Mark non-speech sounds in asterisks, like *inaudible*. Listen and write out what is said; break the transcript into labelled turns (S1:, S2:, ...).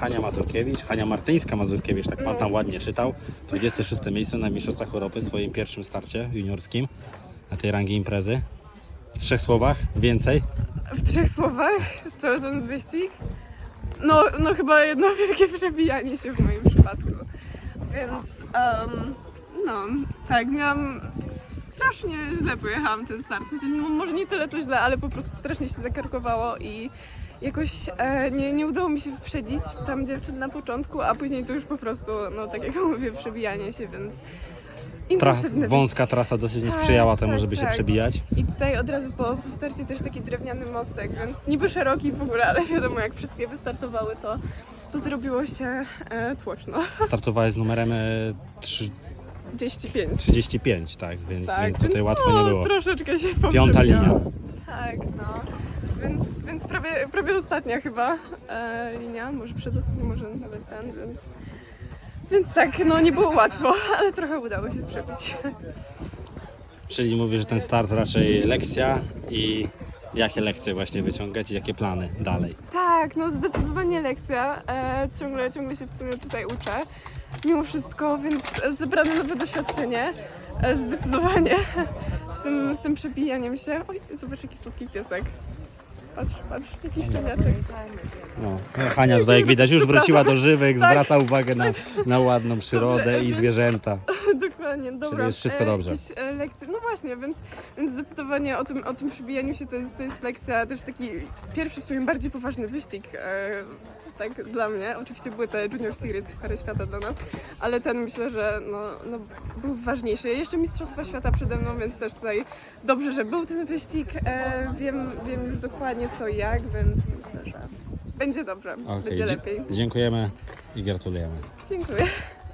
S1: Hania Mazurkiewicz, Hania Martyńska-Mazurkiewicz, tak pan tam ładnie czytał. 26 miejsce na Mistrzostwach Europy w swoim pierwszym starcie juniorskim na tej rangi imprezy. W trzech słowach, więcej.
S2: W trzech słowach cały ten wyścig? No, no chyba jedno *laughs* wielkie przebijanie się w moim przypadku. Więc em, no, tak, miałam strasznie źle pojechałam ten start. No, może nie tyle co źle, ale po prostu strasznie się zakarkowało i jakoś e, nie, nie udało mi się wyprzedzić tam dziewczyn na początku, a później to już po prostu, no tak jak mówię, przebijanie się, więc
S1: Tra
S2: intensywny
S1: wąska trasa dosyć nie
S2: Tak,
S1: sprzyjała temu,
S2: tak,
S1: żeby się
S2: tak.
S1: przebijać.
S2: I tutaj od razu po po starcie też taki drewniany mostek, więc niby szeroki w ogóle, ale wiadomo jak wszystkie wystartowały, to, to zrobiło się e, tłoczno. *laughs*
S1: Startowałeś z numerem e, trzy-
S2: 35.
S1: 35, tak, więc,
S2: Tak,
S1: więc tutaj
S2: więc
S1: łatwo
S2: no,
S1: nie było.
S2: Troszeczkę się
S1: Piąta linia.
S2: Tak, no. Więc, więc prawie, prawie ostatnia chyba e, linia, może przedostatnia, może nawet ten, więc... Więc tak, no nie było łatwo, *laughs* ale trochę udało się przebić.
S1: Czyli mówisz, że ten start raczej lekcja i jakie lekcje właśnie wyciągać i jakie plany dalej.
S2: Tak, no zdecydowanie lekcja. E, ciągle, ciągle się w sumie tutaj uczę. Mimo wszystko, więc zebrane nowe doświadczenie. E, zdecydowanie *laughs* z tym, z tym przebijaniem się. Oj, zobacz jaki słodki piesek. Patrz, patrz, jakiś szczeniaczek.
S1: No, Hania tutaj jak widać już wróciła do żywych,
S2: Tak.
S1: zwraca uwagę na, na ładną przyrodę i zwierzęta.
S2: Dokładnie, dobra.
S1: jest wszystko
S2: e,
S1: dobrze.
S2: Jakieś e, lekcje, no właśnie, więc, więc zdecydowanie o tym, o tym przebijaniu się to jest, to jest lekcja, też taki pierwszy w sumie bardziej poważny wyścig, e, tak dla mnie. Oczywiście były te Junior Series, Puchary Świata dla nas, ale ten myślę, że no, no, był ważniejszy. Jeszcze Mistrzostwa Świata przede mną, więc też tutaj dobrze, że był ten wyścig. E, wiem, wiem już dokładnie co i jak, więc myślę, że będzie dobrze,
S1: Okej,
S2: będzie
S1: dzie-
S2: lepiej.
S1: Dziękujemy i gratulujemy.
S2: Dziękuję.